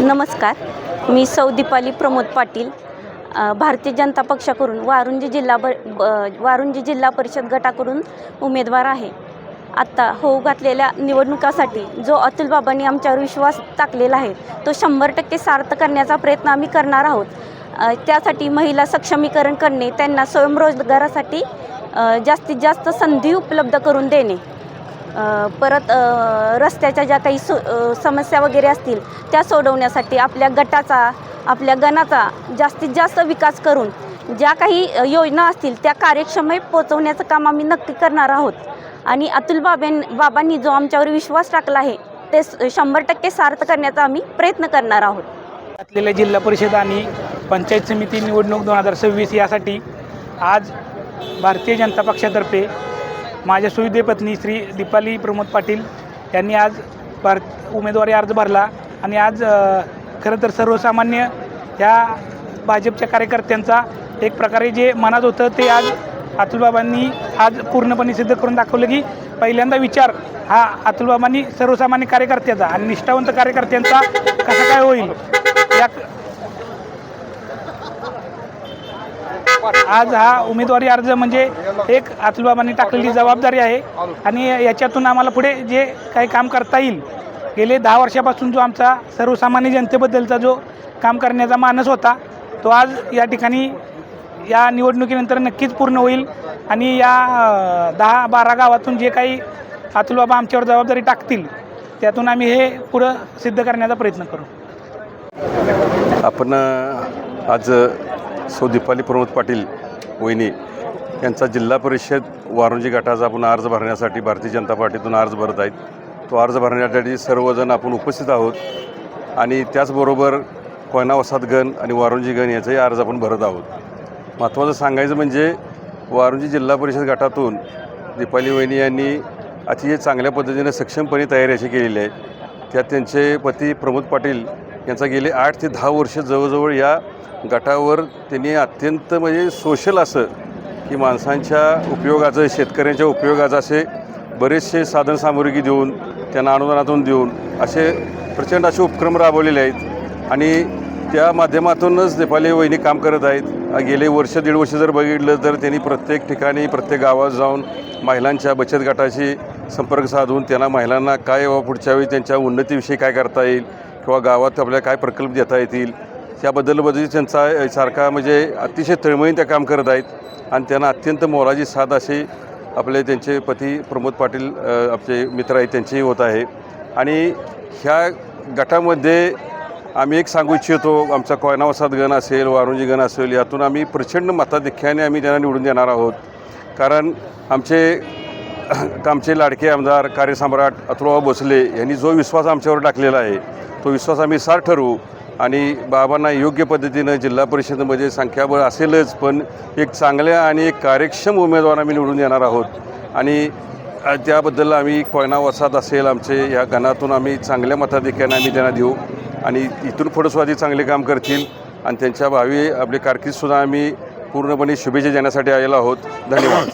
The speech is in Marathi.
नमस्कार. मी सौ दीपाली प्रमोद पाटील भारतीय जनता पक्षाकडून वारुंजी जिल्हा ब ब- वारुंजी जिल्हा परिषद गटाकडून उमेदवार आहे. आत्ता होऊ घातलेल्या निवडणुकासाठी जो अतुल बाबांनी आमच्यावर विश्वास टाकलेला आहे तो शंभर टक्के सार्थ करण्याचा प्रयत्न आम्ही करणार आहोत. त्यासाठी महिला सक्षमीकरण करणे त्यांना स्वयंरोजगारासाठी जास्तीत जास्त संधी उपलब्ध करून देणे. परत रस्त्याच्या ज्या काही सो समस्या वगैरे असतील त्या सोडवण्यासाठी आपल्या गटाचा आपल्या गणाचा जास्तीत जास्त विकास करून ज्या काही योजना असतील त्या कार्यक्षम पोचवण्याचं काम आम्ही नक्की करणार आहोत. आणि अतुल बाबें बाबांनी जो आमच्यावर विश्वास टाकला आहे ते स- शंभर टक्के सार्थ करण्याचा आम्ही प्रयत्न करणार आहोत. असलेल्या जिल्हा परिषद आणि पंचायत समिती निवडणूक दोन हजार सव्वीस यासाठी आज भारतीय जनता पक्षातर्फे माझ्या सुविधे पत्नी श्री दीपाली प्रमोद पाटील यांनी आज भार उमेदवारी अर्ज भरला आणि आज खरं तर सर्वसामान्य ह्या भाजपच्या कार्यकर्त्यांचा एक प्रकारे जे मनात होतं ते आज अतुलबाबांनी आज पूर्णपणे सिद्ध करून दाखवलं की पहिल्यांदा विचार हा अतुलबाबांनी सर्वसामान्य कार्यकर्त्याचा आणि निष्ठावंत कार्यकर्त्यांचा कसा काय होईल? या आज हा उमेदवारी अर्ज म्हणजे एक अतुलबाबांनी टाकलेली जबाबदारी आहे. आणि याच्यातून आम्हाला पुढे जे काही काम करता येईल गेले दहा वर्षापासून जो आमचा सर्वसामान्य जनतेबद्दलचा जो काम करण्याचा मानस होता तो आज या ठिकाणी या निवडणुकीनंतर नक्कीच पूर्ण होईल. आणि या दहा बारा गावातून जे काही अतुलबाबा आमच्यावर जबाबदारी टाकतील त्यातून आम्ही हे पुढं सिद्ध करण्याचा प्रयत्न करू. आपण आज सो दीपाली प्रमोद पाटील वहिनी यांचा जिल्हा परिषद वारुंजी गटाचा आपण अर्ज भरण्यासाठी भारतीय जनता पार्टीतून अर्ज भरत आहेत. तो अर्ज भरण्यासाठी सर्वजण आपण उपस्थित आहोत आणि त्याचबरोबर कोयना वसादगण आणि वारुंजी गण याचाही अर्ज आपण भरत आहोत. महत्त्वाचं सांगायचं म्हणजे वारुंजी जिल्हा परिषद गटातून दीपाली वहिनी यांनी अतिशय चांगल्या पद्धतीने सक्षमपणे तयारी अशी केलेली आहे. त्यात त्यांचे पती प्रमोद पाटील यांचा गेले आठ ते दहा वर्ष जवळजवळ या गटावर त्यांनी अत्यंत म्हणजे सोशल असं की माणसांच्या उपयोगाचं शेतकऱ्यांच्या उपयोगाचं असे बरेचसे साधनसामुग्री देऊन त्यांना अनुदानातून देऊन असे प्रचंड असे उपक्रम राबवलेले आहेत. आणि त्या माध्यमातूनच नेपाली वहिनी काम करत आहेत. गेले वर्ष दीड वर्ष जर बघितलं तर त्यांनी प्रत्येक ठिकाणी प्रत्येक गावात जाऊन महिलांच्या बचत गटाशी संपर्क साधून त्यांना महिलांना काय व पुढच्या वेळी त्यांच्या उन्नतीविषयी काय करता येईल किंवा गावात आपल्याला काय प्रकल्प देता येतील त्याबद्दल बद्दल त्यांचा सारखा म्हणजे अतिशय तळमळीने त्या काम करत आहेत. आणि त्यांना अत्यंत मोलाची साथ असे आपले त्यांचे पती प्रमोद पाटील आपले मित्र आहेत त्यांचेही होत आहे. आणि ह्या गटामध्ये आम्ही एक सांगू इच्छितो आमचा कोयना गण असेल वारुंजी गण असेल यातून आम्ही प्रचंड मताधिक्याने आम्ही त्यांना निवडून देणार आहोत. कारण आमचे आमचे लाडके आमदार कार्यसम्राट अतुलबाबा भोसले यांनी जो विश्वास आमच्यावर टाकलेला आहे तो विश्वास आम्ही सार ठरवू. आणि बाबांना योग्य पद्धतीनं जिल्हा परिषदेमध्ये संख्याबळ असेलच पण एक चांगल्या आणि एक कार्यक्षम उमेदवार आम्ही निवडून येणार आहोत. आणि त्याबद्दल आम्ही कोयना वसाद असेल आमचे या गणातून आम्ही चांगल्या मताधिक्याने आम्ही त्यांना देऊ. आणि इथून फडस्वादी सुद्धा चांगले काम करतील. आणि त्यांच्या भावी आपली कारकीर्दसुद्धा आम्ही पूर्णपणे शुभेच्छा देण्यासाठी आलेलो आहोत. धन्यवाद.